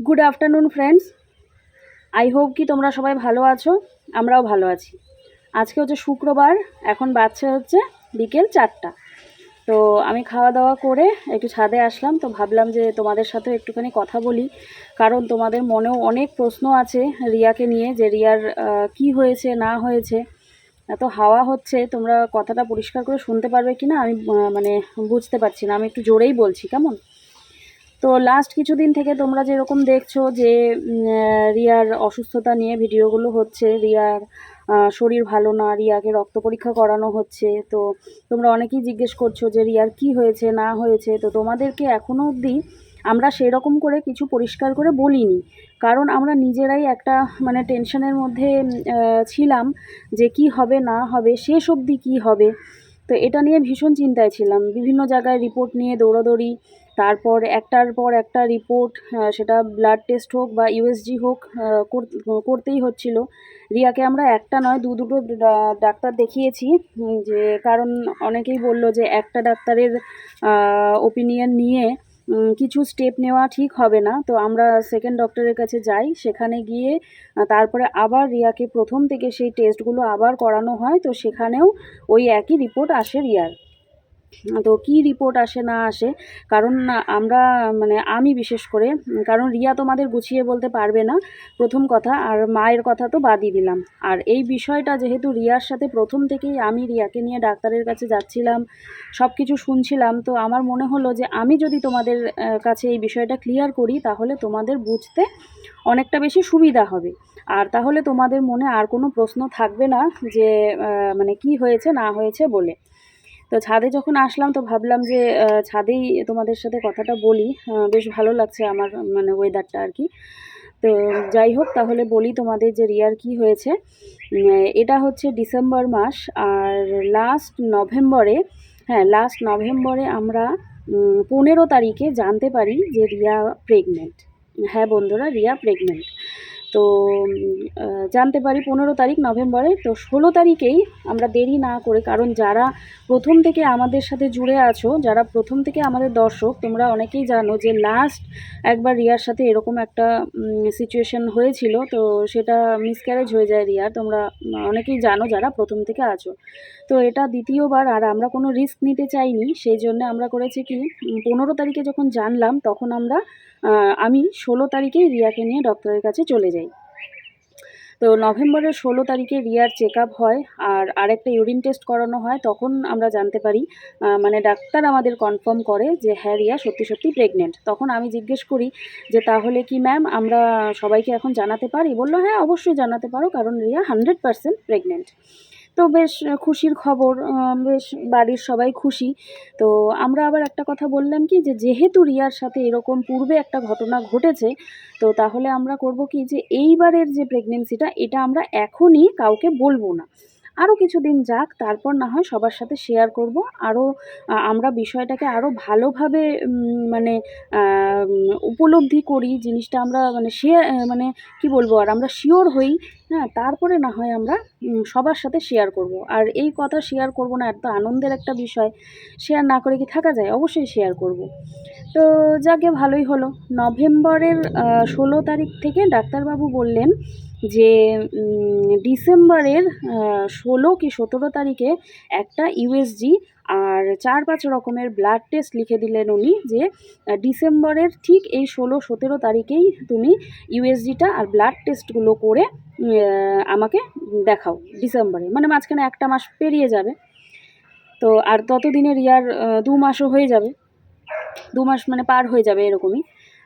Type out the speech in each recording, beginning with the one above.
Good afternoon friends I hope কি তোমরা সবাই ভালো আছো? আমরাও ভালো আছি। আজকে হচ্ছে শুক্রবার, এখন বাচ্চা হচ্ছে বিকেল চারটা। তো আমি খাওয়া দাওয়া করে একটু ছাদে আসলাম, তো ভাবলাম যে তোমাদের সাথে একটুখানি কথা বলি। কারণ তোমাদের মনেও অনেক প্রশ্ন আছে রিয়াকে নিয়ে, যে রিয়ার কি হয়েছে, না হয়েছে। এত হাওয়া হচ্ছে, তোমরা কথাটা পরিষ্কার করে শুনতে পারবে কি না আমি মানে বুঝতে পারছি না। আমি একটু জোরেই বলছি, কেমন? তো লাস্ট কিছুদিন থেকে তোমরা যেরকম দেখছ যে রিয়ার অসুস্থতা নিয়ে ভিডিওগুলো হচ্ছে। রিয়ার শরীর ভালো না, রিয়াকে রক্ত পরীক্ষা করানো হচ্ছে। তো তোমরা অনেকেই জিজ্ঞেস করছ যে, রিয়ার কি হয়েছে, না হয়েছে? তো তোমাদেরকে এখনও অবধি আমরা সেরকম করে কিছু পরিষ্কার করে বলিনি। কারণ আমরা নিজেরাই একটা মানে টেনশনের মধ্যে ছিলাম যে কি হবে, না হবে, শেষ অবধি কী হবে। তো এটা নিয়ে ভীষণ চিন্তায় ছিলাম। বিভিন্ন জায়গায় রিপোর্ট নিয়ে দৌড়াদৌড়ি তারপর একটার পর একটা রিপোর্ট সেটা ব্লাড টেস্ট হোক বা ইউএসজি হোক কর- করতেই হচ্ছিল। রিয়াকে আমরা একটা নয়, দু দুটো ডাক্তার দেখিয়েছি যে কারণ অনেকেই বলল যে একটা ডাক্তারের ওপিনিয়ন নিয়ে কিছু স্টেপ নেওয়া ঠিক হবে না। তো আমরা সেকেন্ড ডক্টরের কাছে যাই, সেখানে গিয়ে তারপরে আবার রিয়াকে প্রথম থেকে সেই টেস্টগুলো আবার করানো হয়। তো সেখানেও ওই একই রিপোর্ট আসে রিয়ার। তো কী রিপোর্ট আসে না আসে, কারণ আমরা মানে আমি বিশেষ করে, কারণ রিয়া তোমাদের গুছিয়ে বলতে পারবে না প্রথম কথা, আর মায়ের কথা তো বাদই দিলাম। আর এই বিষয়টা যেহেতু রিয়ার সাথে প্রথম থেকেই আমি রিয়াকে নিয়ে ডাক্তারের কাছে যাচ্ছিলাম সব কিছু শুনছিলাম, তো আমার মনে হলো যে আমি যদি তোমাদের কাছে এই বিষয়টা ক্লিয়ার করি, তাহলে তোমাদের বুঝতে অনেকটা বেশি সুবিধা হবে। আর তাহলে তোমাদের মনে আর কোনো প্রশ্ন থাকবে না যে মানে কি হয়েছে না হয়েছে বলে। তো ছাদে যখন আসলাম তো ভাবলাম যে ছাদেই তোমাদের সাথে কথাটা বলি। বেশ ভালো লাগছে আমার মানে ওয়েদারটা আর কি। তো যাই হোক, তাহলে বলি তোমাদের যে রিয়ার কি হয়েছে। এটা হচ্ছে ডিসেম্বর মাস আর লাস্ট নভেম্বরে হ্যাঁ লাস্ট নভেম্বরে আমরা পনেরো তারিখে জানতে পারি যে রিয়া প্রেগনেন্ট হ্যাঁ বন্ধুরা, রিয়া প্রেগনেন্ট তো জানতে পারি পনেরো তারিখ নভেম্বরে, তো ষোলো তারিখেই আমরা দেরি না করে, কারণ যারা প্রথম থেকে আমাদের সাথে জুড়ে আছো, যারা প্রথম থেকে আমাদের দর্শক, তোমরা অনেকেই জানো যে লাস্ট একবার রিয়ার সাথে এরকম একটা সিচুয়েশন হয়েছিল, তো সেটা মিসক্যারেজ হয়ে যায় রিয়ার, তোমরা অনেকেই জানো যারা প্রথম থেকে আছো। তো এটা দ্বিতীয়বার, আর আমরা কোনো রিস্ক নিতে চাইনি, সেই জন্য আমরা করেছি কি পনেরো তারিখে যখন জানলাম, তখন আমরা আমি ষোলো তারিখে রিয়াকে নিয়ে ডক্টরের কাছে চলে যাই। তো নভেম্বরের ষোলো তারিখে রিয়ার চেক আপ হয় আর আরেকটা ইউরিন টেস্ট করানো হয়, তখন আমরা জানতে পারি মানে ডাক্তার আমাদের কনফার্ম করে যে হ্যাঁ রিয়া সত্যি সত্যি প্রেগনেন্ট তখন আমি জিজ্ঞেস করি যে তাহলে কি ম্যাম আমরা সবাইকে এখন জানাতে পারি? বলল হ্যাঁ অবশ্যই জানাতে পারো, কারণ রিয়া হান্ড্রেড পারসেন্ট প্রেগনেন্ট তো বেশ খুশির খবর বেশ বাড়ির সবাই খুশি। তো আমরা আবার একটা কথা বললাম কি, যে যেহেতু রিয়ার সাথে এরকম পূর্বে একটা ঘটনা ঘটেছে, তো তাহলে আমরা করব কি, যে এইবারের যে প্রেগনেন্সিটা এটা আমরা এখনই কাউকে বলব না। আরও কিছুদিন যাক, তারপর না হয় সবার সাথে শেয়ার করব। আরও আমরা বিষয়টাকে আরও ভালোভাবে মানে উপলব্ধি করি, জিনিসটা আমরা মানে শেয়ার মানে কি বলব, আর আমরা শিওর হই হ্যাঁ তারপরে না হয় আমরা সবার সাথে শেয়ার করব। আর এই কথা শেয়ার করব না, এত আনন্দের একটা বিষয় শেয়ার না করে কি থাকা যায়? অবশ্যই শেয়ার করব। তো, যাকে ভালোই হলো। নভেম্বরের ষোলো তারিখ থেকে ডাক্তারবাবু বললেন যে ডিসেম্বরের ষোলো কি সতেরো তারিখে একটা ইউএসজি আর চার পাঁচ রকমের ব্লাড টেস্ট লিখে দিলেন উনি যে ডিসেম্বরের ঠিক এই ষোলো সতেরো তারিখেই তুমি ইউএসজিটা আর ব্লাড টেস্টগুলো করে আমাকে দেখাও ডিসেম্বরে। মানে মাঝখানে একটা মাস পেরিয়ে যাবে। তো আর ততদিনে রিয়ার আহ, দু মাসও হয়ে যাবে। দু মাস মানে পার হয়ে যাবে এরকমই।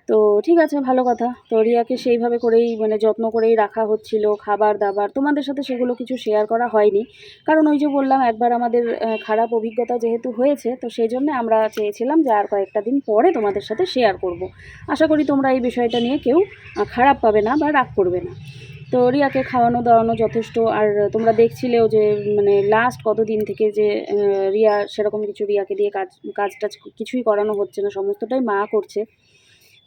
তো ঠিক আছে, ভালো কথা। তো রিয়াকে সেইভাবে করেই মানে যত্ন করেই রাখা হচ্ছিল, খাবার দাবার। তোমাদের সাথে সেগুলো কিছু শেয়ার করা হয়নি। কারণ ওই যে বললাম, একবার আমাদের খারাপ অভিজ্ঞতা যেহেতু হয়েছে, তো সেই জন্য আমরা চেয়েছিলাম যে আর কয়েকটা দিন পরে তোমাদের সাথে শেয়ার করব। আশা করি তোমরা এই বিষয়টা নিয়ে কেউ খারাপ পাবে না বা রাগ করবে না। তো রিয়াকে খাওয়ানো দাওয়ানো যথেষ্ট। আর তোমরা দেখছিলেও যে মানে লাস্ট কতদিন থেকে যে রিয়া সেরকম কিছু রিয়াকে দিয়ে কাজ কাজ টাজ কিছুই করানো হচ্ছে না, সমস্তটাই মা করছে।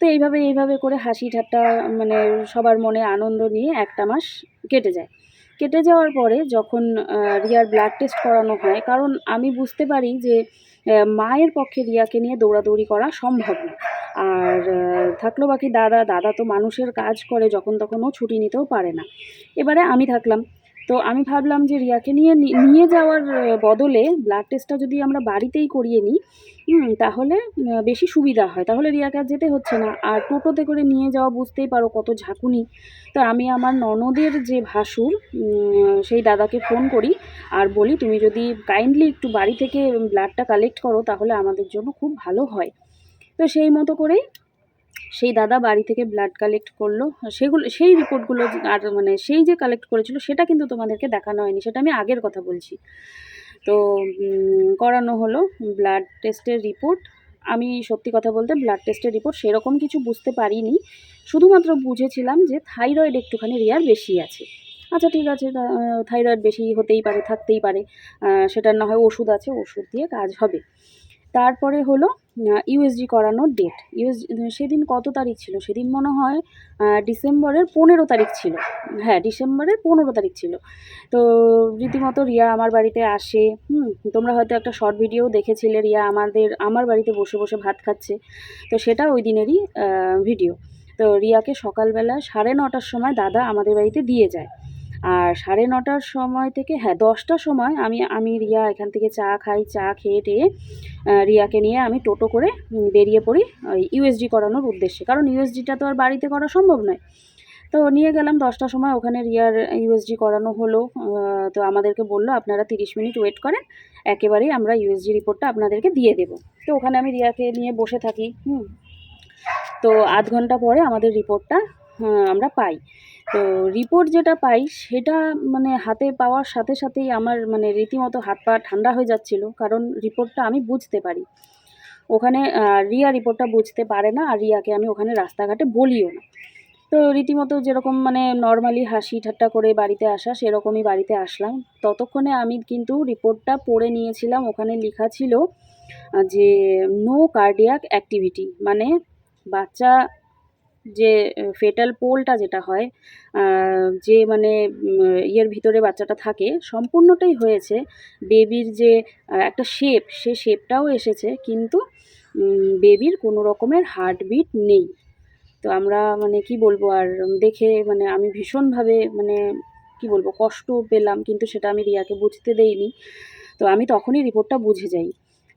তো এইভাবে এইভাবে করে হাসি ঠাট্টা মানে সবার মনে আনন্দ নিয়ে একটা মাস কেটে যায়। কেটে যাওয়ার পরে যখন রিয়ার ব্লাড টেস্ট করানো হয়, কারণ আমি বুঝতে পারি যে মায়ের পক্ষে রিয়াকে নিয়ে দৌড়াদৌড়ি করা সম্ভব না। আর থাকল বাকি দাদা দাদা তো মানুষের কাজ করে, যখন তখন ও ছুটি নিতেও পারে না। এবারে আমি থাকলাম। তো আমি ভাবলাম যে রিয়াকে নিয়ে নিয়ে যাওয়ার বদলে ব্লাড টেস্টটা যদি আমরা বাড়িতেই করিয়ে নিই তাহলে বেশি সুবিধা হয়। তাহলে রিয়াকে আর যেতে হচ্ছে না। আর টোটোতে করে নিয়ে যাওয়া বুঝতেই পারো কত ঝাঁকুনি। তো আমি আমার ননদের যে ভাসুর সেই দাদাকে ফোন করি আর বলি, তুমি যদি কাইন্ডলি একটু বাড়ি থেকে ব্লাডটা কালেক্ট করো, তাহলে আমাদের জন্য খুব ভালো হয়। তো সেই মতো করেই সেই দাদা বাড়ি থেকে ব্লাড কালেক্ট করল। সেগুলো, সেই রিপোর্টগুলো আর মানে সেই যে কালেক্ট করেছিল, সেটা কিন্তু তোমাদেরকে দেখানো হয়নি, সেটা আমি আগের কথা বলছি। তো করানো হলো ব্লাড টেস্টের রিপোর্ট আমি সত্যি কথা বলতে ব্লাড টেস্টের রিপোর্ট সেরকম কিছু বুঝতে পারিনি। শুধুমাত্র বুঝেছিলাম যে থাইরয়েড একটুখানি রিয়ার বেশি আছে। আচ্ছা ঠিক আছে থাইরয়েড বেশি হতেই পারে, থাকতেই পারে। সেটার না হয় ওষুধ আছে, ওষুধ দিয়ে কাজ হবে। তারপরে হলো ইউএসজি করানোর ডেট ইউএস সেদিন কত তারিখ ছিল? সেদিন মনে হয় ডিসেম্বরের পনেরো তারিখ ছিল। হ্যাঁ ডিসেম্বরের পনেরো তারিখ ছিল। তো রীতিমতো রিয়া আমার বাড়িতে আসে, হুম, তোমরা হয়তো একটা শর্ট ভিডিও দেখেছিলে রিয়া আমাদের, আমার বাড়িতে বসে বসে ভাত খাচ্ছে। তো সেটা ওই দিনেরই ভিডিও তো রিয়াকে সকালবেলা সাড়ে নটার সময় দাদা আমাদের বাড়িতে দিয়ে যায়। আর সাড়ে নটার সময় থেকে হ্যাঁ দশটার সময় আমি আমি রিয়া এখান থেকে চা খাই, চা খেয়ে টেয়ে রিয়াকে নিয়ে আমি টোটো করে বেরিয়ে পড়ি ওই ইউএসজি করানোর উদ্দেশ্যে। কারণ ইউএসজিটা তো আর বাড়িতে করা সম্ভব নয়। তো নিয়ে গেলাম দশটার সময়, ওখানে রিয়ার ইউএসজি করানো হলো। তো আমাদেরকে বলল, আপনারা তিরিশ মিনিট ওয়েট করেন, একেবারেই আমরা ইউএসজি রিপোর্টটা আপনাদেরকে দিয়ে দেবো। তো ওখানে আমি রিয়াকে নিয়ে বসে থাকি, হুম। তো আধ ঘণ্টা পরে আমাদের রিপোর্টটা আমরা পাই। তো রিপোর্ট যেটা পাই, সেটা মানে হাতে পাওয়ার সাথে সাথেই আমার মানে রীতিমতো হাত পা ঠান্ডা হয়ে যাচ্ছিল, কারণ রিপোর্টটা আমি বুঝতে পারি। ওখানে রিয়া রিপোর্টটা বুঝতে পারে না, আর রিয়াকে আমি ওখানে রাস্তাঘাটে বলিও না। তো রীতিমতো যেরকম মানে নর্মালি হাসি ঠাট্টা করে বাড়িতে আসা, সেরকমই বাড়িতে আসলাম। ততক্ষণে আমি কিন্তু রিপোর্টটা পড়ে নিয়েছিলাম, ওখানে লেখা ছিল যে নো কার্ডিয়াক অ্যাক্টিভিটি মানে বাচ্চা যে ফেটাল পোলটা যেটা হয় যে মানে ইয়ের ভিতরে বাচ্চাটা থাকে, সম্পূর্ণটাই হয়েছে বেবির যে একটা শেপ সে শেপটাও এসেছে, কিন্তু বেবির কোনো রকমের হার্টবিট নেই। তো আমরা মানে কি বলব, আর দেখে মানে আমি ভীষণভাবে মানে কি বলব, কষ্ট পেলাম, কিন্তু সেটা আমি রিয়াকে বুঝতে দেইনি। তো আমি তখনই রিপোর্টটা বুঝে যাই।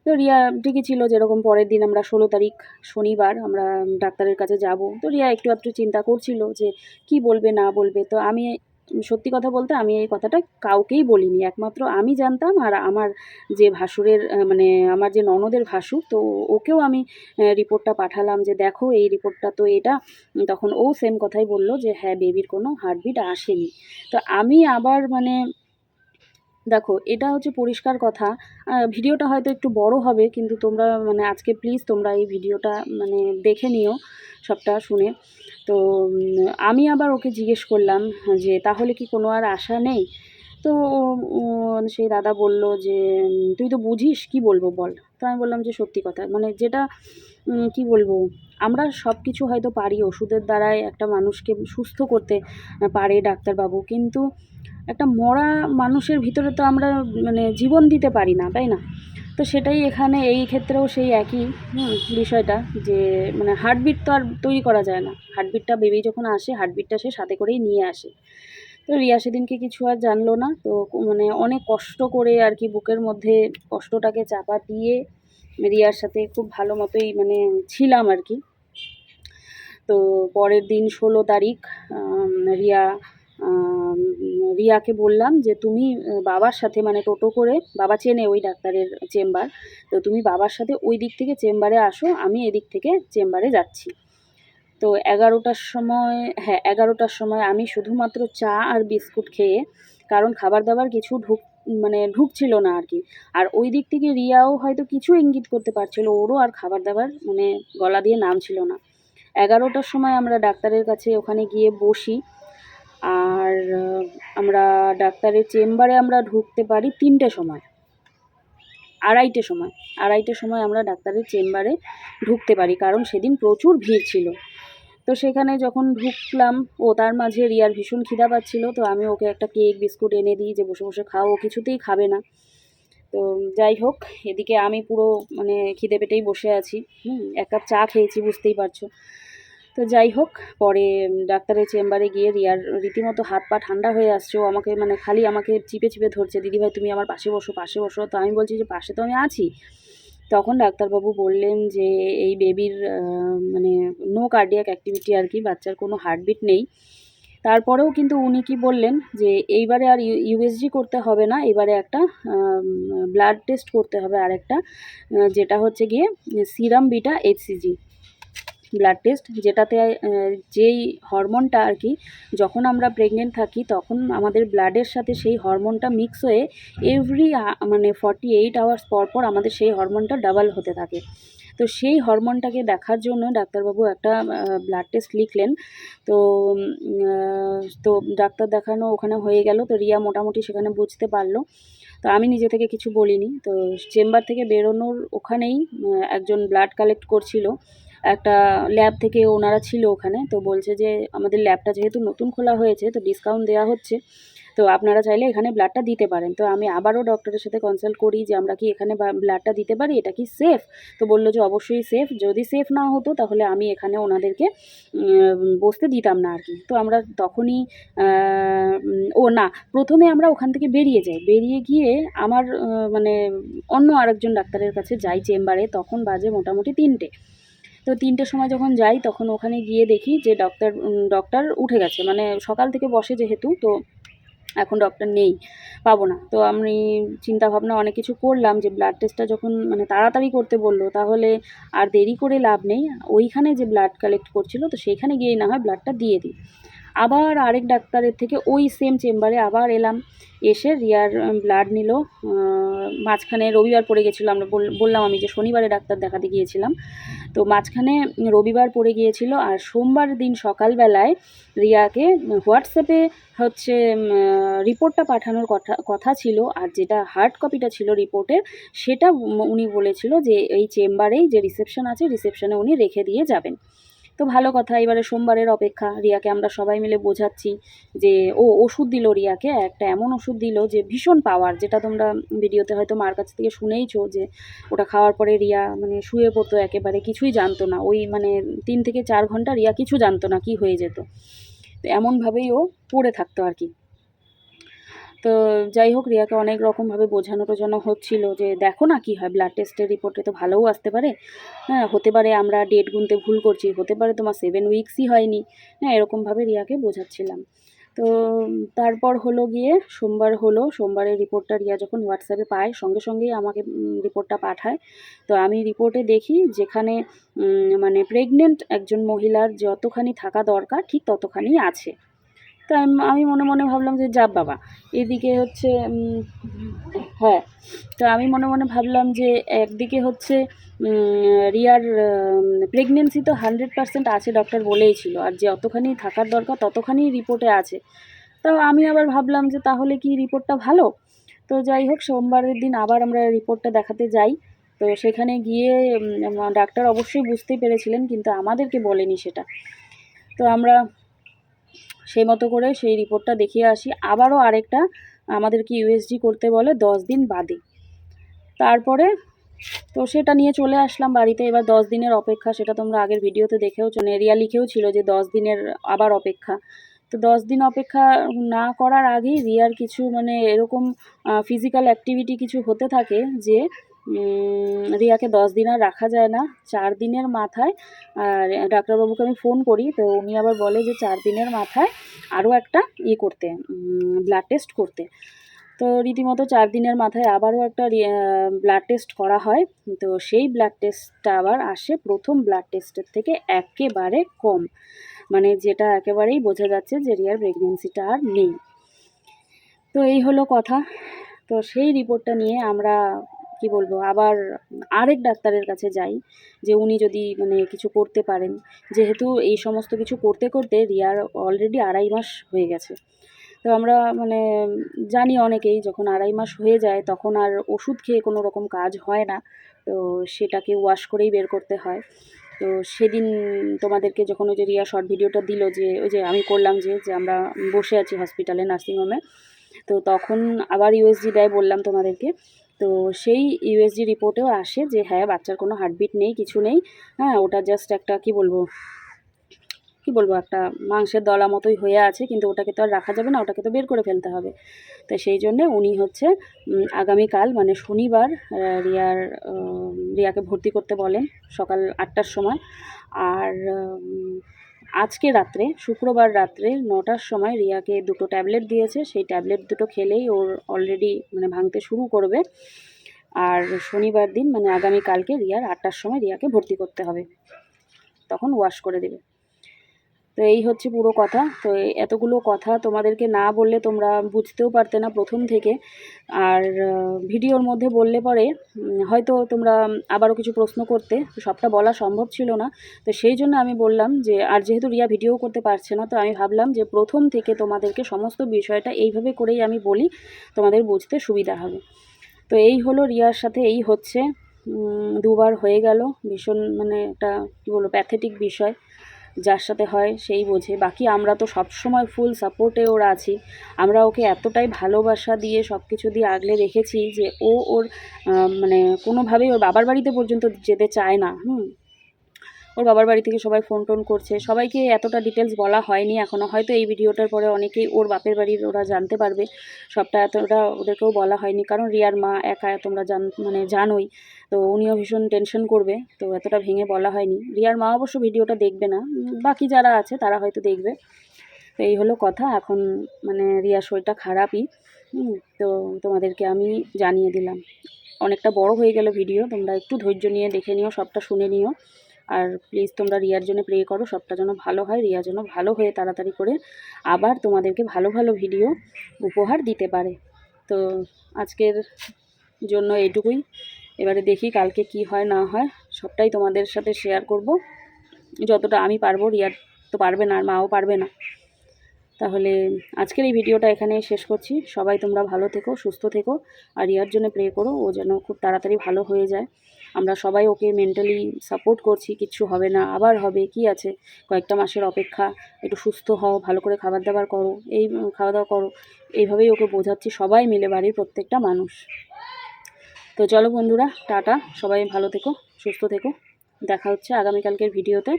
তো রিয়া ঠিকই ছিল যেরকম পরের দিন আমরা ষোলো তারিখ শনিবার আমরা ডাক্তারের কাছে যাব। তো রিয়া একটু একটু চিন্তা করছিল যে কি বলবে, না বলবে। তো আমি সত্যি কথা বলতে আমি এই কথাটা কাউকেই বলিনি। একমাত্র আমি জানতাম আর আমার যে ভাসুরের মানে আমার যে ননদের ভাসুর, তো ওকেও আমি রিপোর্টটা পাঠালাম যে দেখো এই রিপোর্টটা তো এটা। তখন ও সেম কথাই বলল যে হ্যাঁ বেবির কোনো হার্টবিট আসেনি। তো আমি আবার মানে দেখো, এটা হচ্ছে পরিষ্কার কথা। ভিডিওটা হয়তো একটু বড় হবে, কিন্তু তোমরা মানে আজকে প্লিজ তোমরা এই ভিডিওটা মানে দেখে নিও সবটা শুনে। তো আমি আবার ওকে জিজ্ঞেস করলাম যে, তাহলে কি কোনো আর আশা নেই? তো সেই দাদা বলল যে তুই তো বুঝিস, কি বলব বল? তো আমি বললাম যে, সত্যি কথা। মানে যেটা কি বলব, আমরা সব কিছু হয়তো পারি, ওষুধের দ্বারাই একটা মানুষকে সুস্থ করতে পারে ডাক্তারবাবু, কিন্তু একটা মরা মানুষের ভিতরে তো আমরা মানে জীবন দিতে পারি না, তাই না? তো সেটাই এখানে, এই ক্ষেত্রেও সেই একই বিষয়টা যে মানে হার্টবিট তো আর তৈরি করা যায় না। হার্টবিটটা বেবি যখন আসে হার্টবিটটা সে সাথে করেই নিয়ে আসে। তো রিয়া সেদিনকে কিছু আর জানলো না, তো মানে অনেক কষ্ট করে আর কি বুকের মধ্যে কষ্টটাকে চাপা দিয়ে রিয়ার সাথে খুব ভালো মতোই মানে ছিলাম আর কি। তো পরের দিন ষোলো তারিখ রিয়া রিয়াকে বললাম যে তুমি বাবার সাথে মানে টোটো করে, বাবা চেনে ওই ডাক্তারের চেম্বার, তো তুমি বাবার সাথে ওই দিক থেকে চেম্বারে আসো, আমি এদিক থেকে চেম্বারে যাচ্ছি। তো এগারোটার সময় হ্যাঁ এগারোটার সময় আমি শুধুমাত্র চা আর বিস্কুট খেয়ে, কারণ খাবার দাবার কিছু ঢুক মানে ঢুকছিল না আর কি। আর ওই দিক থেকে রিয়াও হয়তো কিছু ইঙ্গিত করতে পারছিল, ওরও আর খাবার দাবার মানে গলা দিয়ে নামছিল না। এগারোটার সময় আমরা ডাক্তারের কাছে ওখানে গিয়ে বসি আর আমরা ডাক্তারের চেম্বারে আমরা ঢুকতে পারি তিনটে সময়, আড়াইটে সময় আড়াইটে সময় আমরা ডাক্তারের চেম্বারে ঢুকতে পারি, কারণ সেদিন প্রচুর ভিড় ছিল। তো সেখানে যখন ঢুকলাম, ও তার মাঝে রিয়ার ভীষণ খিদা পাচ্ছিল, তো আমি ওকে একটা কেক, বিস্কুট এনে দিই যে বসে বসে খাও, ও কিছুতেই খাবে না। তো যাই হোক, এদিকে আমি পুরো মানে খিদে পেটেই বসে আছি। হুম, এক কাপ চা খেয়েছি, বুঝতেই পারছ। তো যাই হোক পরে ডাক্তারের চেম্বারে গিয়ে রিয়ার রীতিমতো হাত পা ঠান্ডা হয়ে আসছে ও আমাকে মানে খালি আমাকে চিপে চিপে ধরছে দিদিভাই তুমি আমার পাশে বসো পাশে বসো। তো আমি বলছি যে পাশে তো আমি আছি। তখন ডাক্তারবাবু বললেন যে এই বেবির মানে নো কার্ডিয়াক অ্যাক্টিভিটি আর কি বাচ্চার কোনো হার্টবিট নেই। তারপরেও কিন্তু উনি কি বললেন যে এইবারে আর ইউএসজি করতে হবে না এবারে একটা ব্লাড টেস্ট করতে হবে আরেকটা আহ, যেটা হচ্ছে গিয়ে serum beta HCG blood test যেটাতে যেই হরমোনটা আর কি, যখন আমরা প্রেগনেন্ট থাকি, তখন আমাদের ব্লাডের সাথে সেই হরমোনটা মিক্স হয়ে এভরি মানে ফর্টি এইট আওয়ার্স পর পর আমাদের সেই হরমোনটা ডাবল হতে থাকে। তো সেই হরমোনটাকে দেখার জন্য ডাক্তারবাবু একটা ব্লাড টেস্ট লিখলেন। তো তো ডাক্তার দেখানো ওখানে হয়ে গেল। তো রিয়া মোটামুটি সেখানে বুঝতে পারল। তো আমি নিজে থেকে কিছু বলিনি। তো চেম্বার থেকে বেরোনোর ওখানেই একজন ব্লাড কালেক্ট করছিল। একটা ল্যাব থেকে ওনারা ছিল ওখানে, তো বলছে যে আমাদের ল্যাবটা যেহেতু নতুন খোলা হয়েছে, তো ডিসকাউন্ট দেওয়া হচ্ছে, তো আপনারা চাইলে এখানে ব্লাডটা দিতে পারেন। তো আমি আবারও ডক্টরের সাথে কনসাল্ট করি যে আমরা কি এখানে ব্লাডটা দিতে পারি, এটা কি সেফ তো বলল যে অবশ্যই সেফ যদি সেফ না হতো তাহলে আমি এখানে ওনাদেরকে বসতে দিতাম না আর কি তো আমরা তখনই ও না, প্রথমে আমরা ওখান থেকে বেরিয়ে যাই। বেরিয়ে গিয়ে আমার মানে অন্য আরেকজন ডাক্তারের কাছে যাই চেম্বারে, তখন বাজে মোটামুটি তিনটে। তো তিনটের সময় যখন যাই, তখন ওখানে গিয়ে দেখি যে ডক্টর ডক্টর উঠে গেছে। মানে সকাল থেকে বসে যেহেতু, তো এখন ডক্টর নেই, পাবো না। তো আমি চিন্তা ভাবনা অনেক কিছু করলাম যে ব্লাড টেস্টটা যখন মানে তাড়াতাড়ি করতে বলল, তাহলে আর দেরি করে লাভ নেই। ওইখানে যে ব্লাড কালেক্ট করছিল, তো সেইখানে গিয়েই না হয় ব্লাডটা দিয়ে দিই। আবার আরেক ডাক্তারের থেকে ওই সেম চেম্বারে আবার এলাম। এসে রিয়ার ব্লাড নিল। মাঝখানে রবিবার পড়ে গেছিল, আমরা বললাম আমি যে শনিবারে ডাক্তার দেখাতে গিয়েছিলাম। তো মাঝখানে রবিবার পড়ে গিয়েছিল আর সোমবার দিন সকালবেলায় রিয়াকে হোয়াটসঅ্যাপে হচ্ছে রিপোর্টটা পাঠানোর কথা কথা ছিল আর যেটা হার্ড কপিটা ছিল রিপোর্টের সেটা উনি বলেছিল যে এই চেম্বারেই যে রিসেপশন আছে রিসেপশনে উনি রেখে দিয়ে যাবেন। তো ভালো কথা, এবারে সোমবারের অপেক্ষা। রিয়াকে আমরা সবাই মিলে বোঝাচ্ছি যে ও ওষুধ দিল রিয়াকে, একটা এমন ওষুধ দিল যে ভীষণ পাওয়ার যেটা তোমরা ভিডিওতে হয়তো মার কাছ থেকে শুনেইছো যে ওটা খাওয়ার পরে রিয়া মানে শুয়ে পড়তো, একেবারে কিছুই জানতো না। ওই মানে তিন থেকে চার ঘণ্টা রিয়া কিছু জানতো না কি হয়ে যেত। তো এমনভাবেই ও পড়ে থাকতো আর কি। তো যাই হোক, রিয়াকে অনেক রকমভাবে বোঝানো টোঝানো হচ্ছিল যে, দেখো না কি হয় ব্লাড টেস্টের রিপোর্টে তো ভালোও আসতে পারে। হ্যাঁ হতে পারে আমরা ডেট গুনতে ভুল করছি, হতে পারে তোমার সেভেন উইকসই হয়নি। হ্যাঁ এরকমভাবে রিয়াকে বোঝাচ্ছিলাম। তো তারপর হলো গিয়ে, সোমবার হলো, সোমবারের রিপোর্টটা রিয়া যখন হোয়াটসঅ্যাপে পায়, সঙ্গে সঙ্গেই আমাকে রিপোর্টটা পাঠায়। তো আমি রিপোর্টে দেখি যেখানে মানে প্রেগনেন্ট একজন মহিলার যতখানি থাকা দরকার, ঠিক ততখানি আছে। তো আমি- মনে মনে ভাবলাম যে যাব বাবা। এদিকে হচ্ছে হ্যাঁ। তো আমি মনে মনে ভাবলাম যে, একদিকে হচ্ছে রিয়ার প্রেগনেন্সি তো হান্ড্রেড পার্সেন্ট আছে ডক্টর বলেই ছিল। আর যে অতখানি থাকার দরকার, ততখানি রিপোর্টে আছে। তো আমি আবার ভাবলাম যে, তাহলে কি রিপোর্টটা ভালো? তো যাই হোক, সোমবারের দিন আবার আমরা রিপোর্টটা দেখাতে যাই। তো সেখানে গিয়ে ডাক্তার অবশ্যই বুঝতেই পেরেছিলেন, কিন্তু আমাদেরকে বলেনি সেটা। তো আমরা সেই মতো করে সেই রিপোর্টটা দেখিয়ে আসি। আবারও আরেকটা আমাদেরকে ইউএসজি করতে বলে দশ দিন বাদে। তারপরে তো সেটা নিয়ে চলে আসলাম বাড়িতে। এবার দশ দিনের অপেক্ষা, সেটা তোমরা আগের ভিডিওতে দেখেও নেরিয়া লিখেও ছিল যে দশ দিনের আবার অপেক্ষা। তো দশ দিন অপেক্ষা না করার আগেই রিয়ার কিছু মানে এরকম ফিজিক্যাল অ্যাক্টিভিটি কিছু হতে থাকে যে রিয়াকে দশ দিন আর রাখা যায় না, চার দিনের মাথায়। আর ডাক্তারবাবুকে আমি ফোন করি, তো উনি আবার বলে যে চার দিনের মাথায় আরও একটা ইয়ে করতে ব্লাড টেস্ট করতে। তো রীতিমতো চার দিনের মাথায় আবারও একটা ব্লাড টেস্ট করা হয়। তো সেই ব্লাড টেস্টটা আবার আসে প্রথম ব্লাড টেস্টের থেকে একেবারে কম। মানে যেটা একেবারেই বোঝা যাচ্ছে যে রিয়ার প্রেগনেন্সিটা আর নেই। তো এই হলো কথা। তো সেই রিপোর্টটা নিয়ে আমরা কি বলব, আবার আরেক ডাক্তারের কাছে যাই যে উনি যদি মানে কিছু করতে পারেন। যেহেতু এই সমস্ত কিছু করতে করতে রিয়ার অলরেডি আড়াই মাস হয়ে গেছে। তো আমরা মানে জানি অনেকেই, যখন আড়াই মাস হয়ে যায় তখন আর ওষুধ খেয়ে কোনো রকম কাজ হয় না। তো সেটাকে ওয়াশ করেই বের করতে হয়। তো সেদিন তোমাদেরকে যখন ওই যে রিয়া শর্ট ভিডিওটা দিল যে, ওই যে আমি করলাম যে যে আমরা বসে আছি হসপিটালে নার্সিংহোমে তো তখন আবার ইউএসজি দেয় বললাম তোমাদেরকে তো সেই ইউএসজি রিপোর্টেও আসে যে হ্যাঁ বাচ্চার কোনো হার্টবিট নেই, কিছু নেই। হ্যাঁ ওটা জাস্ট একটা, কি বলব কি বলব, একটা মাংসের দলা মতোই হয়ে আছে, কিন্তু ওটাকে তো আর রাখা যাবে না, ওটাকে তো বের করে ফেলতে হবে। তো সেই জন্যে উনি হচ্ছে আগামীকাল মানে শনিবার রিয়ার রিয়াকে ভর্তি করতে বলেন সকাল আটটার সময়। আর আজকে রাত্রে, শুক্রবার রাত্রে নটার সময় রিয়াকে দুটো ট্যাবলেট দিয়েছে। সেই ট্যাবলেট দুটো খেলেই ওর অলরেডি মানে ভাঙতে শুরু করবে। আর শনিবার দিন মানে আগামী কালকে রিয়ার আটটার সময় রিয়াকে ভর্তি করতে হবে। তখন ওয়াশ করে দেবে। তো এই হচ্ছে পুরো কথা। তো এতগুলো কথা তোমাদেরকে না বললে তোমরা বুঝতেও পারতে না প্রথম থেকে। আর ভিডিওর মধ্যে বললে পরে হয়তো তোমরা আবারও কিছু প্রশ্ন করতে, সবটা বলা সম্ভব ছিল না। তো সেই জন্য আমি বললাম যে, আর যেহেতু রিয়া ভিডিও করতে পারছে না, তো আমি ভাবলাম যে প্রথম থেকে তোমাদেরকে সমস্ত বিষয়টা এইভাবে করেই আমি বলি, তোমাদের বুঝতে সুবিধা হবে। তো এই হলো রিয়ার সাথে, এই হচ্ছে দুবার হয়ে গেল ভীষণ মানে একটা, কী বলব প্যাথেটিক বিষয়। যার সাথে হয় সেই বোঝে। বাকি আমরা তো সব সময় ফুল সাপোর্টে ওর আছি। আমরা ওকে এতটাই ভালোবাসা দিয়ে সব কিছু দিয়ে আগলে রেখেছি যে ও ওর মানে কোনোভাবেই ওর বাবার বাড়িতে পর্যন্ত যেতে চায় না। হুম। ওর বাবার বাড়ি থেকে সবাই ফোন টোন করছে। সবাইকে এতটা ডিটেলস বলা হয়নি। এখনও হয়তো এই ভিডিওটার পরে অনেকেই ওর বাপের বাড়ির ওরা জানতে পারবে। সবটা এতটা ওদেরকেও বলা হয়নি। কারণ রিয়ার মা একা, তোমরা জান মানে জানোই। তো উনিও ভীষণ টেনশন করবে। তো এতটা ভেঙে বলা হয়নি। রিয়ার মা অবশ্য ভিডিওটা দেখবে না। বাকি যারা আছে, তারা হয়তো দেখবে। তো এই হলো কথা। এখন মানে রিয়ার শরীরটা খারাপই। তো তোমাদেরকে আমি জানিয়ে দিলাম। অনেকটা বড় হয়ে গেল ভিডিও। তোমরা একটু ধৈর্য নিয়ে দেখে নিও, সবটা শুনে নিও। আর প্লিজ তোমরা রিয়ার জন্য প্রে করো, সবটা যেন ভালো হয়, রিয়া যেন ভালো হয়ে তাড়াতাড়ি করে আবার তোমাদেরকে ভালো ভালো ভিডিও উপহার দিতে পারে। তো আজকের জন্য এইটুকুই এবারে দেখি কালকে কি হয়, না হয়, সবটাই তোমাদের সাথে শেয়ার করব। যতটা আমি পারব রিয়ার তো পারবে না আর মাও পারবে না। তাহলে আজকের এই ভিডিওটা এখানে শেষ করছি। সবাই তোমরা ভালো থেকো, সুস্থ থেকো, আর রিয়ার জন্য প্রে করো, ও যেন খুব তাড়াতাড়ি ভালো হয়ে যায়। আমরা সবাই ওকে মেন্টালি সাপোর্ট করছি, কিচ্ছু হবে না, আবার হবে, কি আছে? কয়েকটা মাসের অপেক্ষা, একটু সুস্থ হও, ভালো করে খাবার দাবার করো, এই খাওয়া দাওয়া করো, এইভাবেই ওকে বোঝাচ্ছি, সবাই মিলে বাড়ির প্রত্যেকটা মানুষ। তো চলো বন্ধুরা, টাটা, সবাই ভালো থেকো, সুস্থ থেকো, দেখা হচ্ছে আগামীকালকের ভিডিওতে।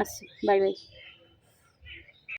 আসছি বাই বাই